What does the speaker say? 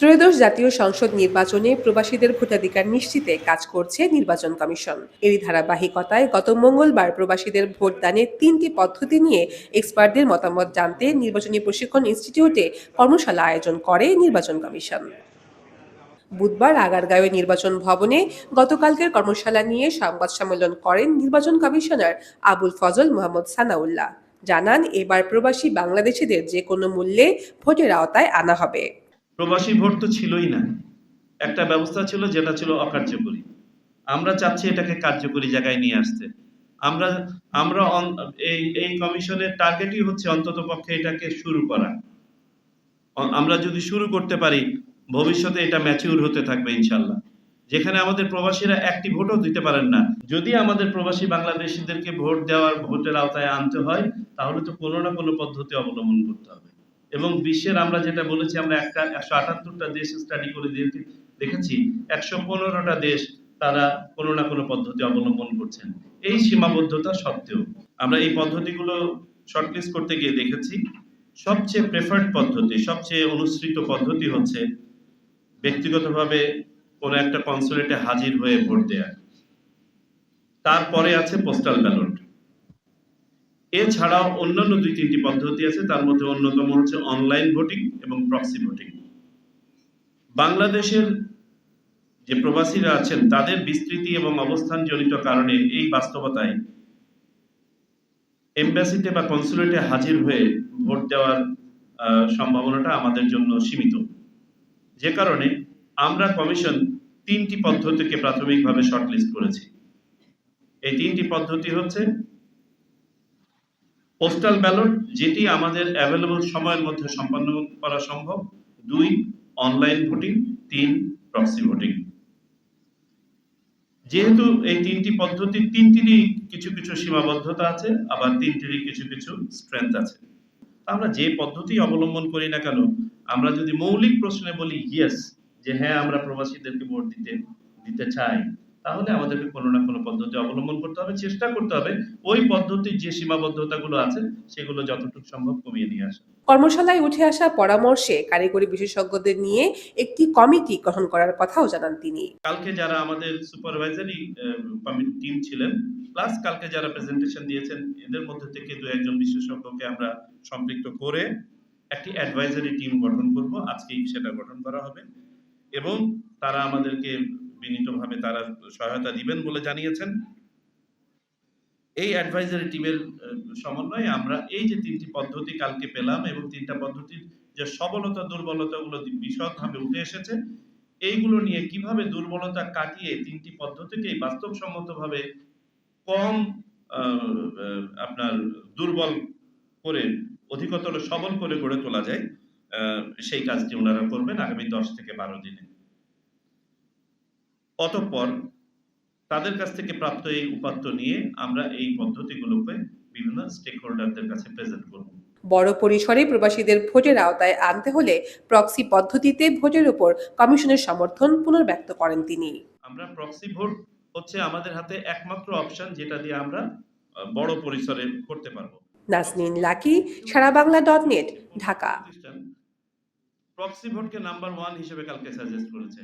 ত্রয়োদশ জাতীয় সংসদ নির্বাচনে প্রবাসীদের ভোটাধিকার নিশ্চিতে কাজ করছে নির্বাচন কমিশন। এরই ধারাবাহিকতায় গত মঙ্গলবার প্রবাসীদের ভোটদানের তিনটি পদ্ধতি নিয়ে এক্সপার্টদের মতামত জানতে নির্বাচনী প্রশিক্ষণ ইনস্টিটিউটে কর্মশালা আয়োজন করে নির্বাচন কমিশন। বুধবার আগারগাঁওয়ে নির্বাচন ভবনে গতকালকের কর্মশালা নিয়ে সংবাদ সম্মেলন করেন নির্বাচন কমিশনার আবুল ফজল মোহাম্মদ সানাউল্লাহ। জানান, এবার প্রবাসী বাংলাদেশিদের যে কোনো মূল্যে ভোটের আওতায় আনা হবে। প্রবাসী ভোট তো ছিলই না। একটা ব্যবস্থা ছিল, যেটা ছিল অকার্যকরী। আমরা চাচ্ছি এটাকে কার্যকরী জায়গায় নিয়ে আসতে। আমরা আমরা এই এই কমিশনের টার্গেটই হচ্ছে অন্তত পক্ষে এটাকে শুরু করা। আমরা যদি শুরু করতে পারি, ভবিষ্যতে এটা ম্যাচিউর হতে থাকবে ইনশাল্লাহ। যেখানে আমাদের প্রবাসীরা একটি ভোটও দিতে পারেন না। যদি আমাদের প্রবাসী বাংলাদেশিদেরকে ভোট দেওয়ার ভোটের আওতায় আনতে হয়, তাহলে তো কোনো না কোনো পদ্ধতি অবলম্বন করতে হবে। এবং বিশ্বের আমরা যেটা বলেছি, আমরা একটা একশো আটাত্তরটা দেশ স্টাডি করে দেখে- দেখেছি, একশো পনেরোটা দেশ তারা কোনো না কোনো পদ্ধতি অবলম্বন করছেন। এই সীমাবদ্ধতা সত্ত্বেও আমরা এই পদ্ধতিগুলো শর্টলিস্ট করতে গিয়ে দেখেছি। সবচেয়ে প্রেফার্ড পদ্ধতি, সবচেয়ে অনুসৃত পদ্ধতি হচ্ছে ব্যক্তিগতভাবে কোনো একটা কনসুলেটে হাজির হয়ে ভোট দেয়া। তারপরে আছে পোস্টাল ব্যালট এছাড়াও অন্যান্য দুই তিনটি পদ্ধতি আছে, তার মধ্যে অন্যতম হচ্ছে অনলাইন ভোটিং এবং প্রক্সি ভোটিং বাংলাদেশের যে প্রবাসীরা আছেন, তাদের বিস্তৃতি এবং অবস্থান জনিত কারণে এই বাস্তবতায় এমবাসিতে বা কনসুলেটে হাজির হয়ে ভোট দেওয়ার সম্ভাবনাটা আমাদের জন্য সীমিত। যে কারণে আমরা কমিশন তিনটি পদ্ধতিকে প্রাথমিকভাবে শর্টলিস্ট করেছি। এই তিনটি পদ্ধতি হচ্ছে পোস্টাল ব্যালট যেটি আমাদের অ্যাভেলেবল সময়ের মধ্যে সম্পন্ন করা সম্ভব। দুই অনলাইন ভোটিং তিন প্রক্সি ভোটিং যেহেতু এই তিনটি পদ্ধতির তিনটিরই কিছু কিছু সীমাবদ্ধতা আছে, আবার তিনটিরই কিছু কিছু স্ট্রেংথ আছে। আমরা যে পদ্ধতি অবলম্বন করি না কেন, আমরা যদি মৌলিক প্রশ্নে বলি ইয়েস যে হ্যাঁ আমরা প্রবাসীদেরকে ভোট দিতে দিতে চাই। তাহলে আমাদেরকে কোনো না কোনো পদ্ধতি অবলম্বন করতে হবে চেষ্টা করতে হবে। ওই পদ্ধতির যে সীমাবদ্ধতাগুলো আছে সেগুলো যতটুকু সম্ভব কমিয়ে নিয়ে আসা। কর্মশালায় উঠে আসা পরামর্শে কারিগরি বিশেষজ্ঞদের নিয়ে একটি কমিটি গঠন করার কথাও জানান তিনি। কালকে যারা আমাদের সুপারভাইজারি টিম ছিলেন প্লাস কালকে যারা প্রেজেন্টেশন দিয়েছেন এদের মধ্যে থেকে দু একজন বিশেষজ্ঞকে আমরা সম্পৃক্ত করে একটি অ্যাডভাইজারি টিম গঠন করব। আজকেই সেটা গঠন করা হবে। এবং তারা আমাদেরকে বিনীতভাবে তারা সহায়তা দিবেন বলে জানিয়েছেন। এই অ্যাডভাইজারি টিমের সমন্বয়ে আমরা এই যে তিনটি পদ্ধতি কালকে পেলাম এবং তিনটা পদ্ধতির যে সবলতা, দুর্বলতাগুলো বিশদভাবে উঠে এসেছে, এইগুলো নিয়ে কীভাবে দুর্বলতা কাটিয়ে তিনটি পদ্ধতিকেই বাস্তবসম্মতভাবে কম আপনার দুর্বল করে, অধিকতর সবল করে গড়ে তোলা যায় সেই কাজটি ওনারা করবেন আগামী দশ থেকে বারো দিনে। অতঃপর তাদের কাছ থেকে প্রাপ্ত এই উপাত্ত নিয়ে আমরা এই পদ্ধতিগুলোকে বিভিন্ন স্টেক হোল্ডারদের কাছে প্রেজেন্ট করব। বড় পরিসরে প্রবাসীদের ভোটের আওতায় আনতে হলে প্রক্সি পদ্ধতিতে ভোটের উপর কমিশনের সমর্থন পুনর্ব্যক্ত করেন তিনি। আমরা প্রক্সি ভোট হচ্ছে আমাদের হাতে একমাত্র অপশন যেটা দিয়ে আমরা বড় পরিসরে করতে পারব। Nasnin Lucky Sara Bangla dot net Dhaka. Proxy ভোটকে নাম্বার ওয়ান হিসেবে কালকে সাজেস্ট করেছে।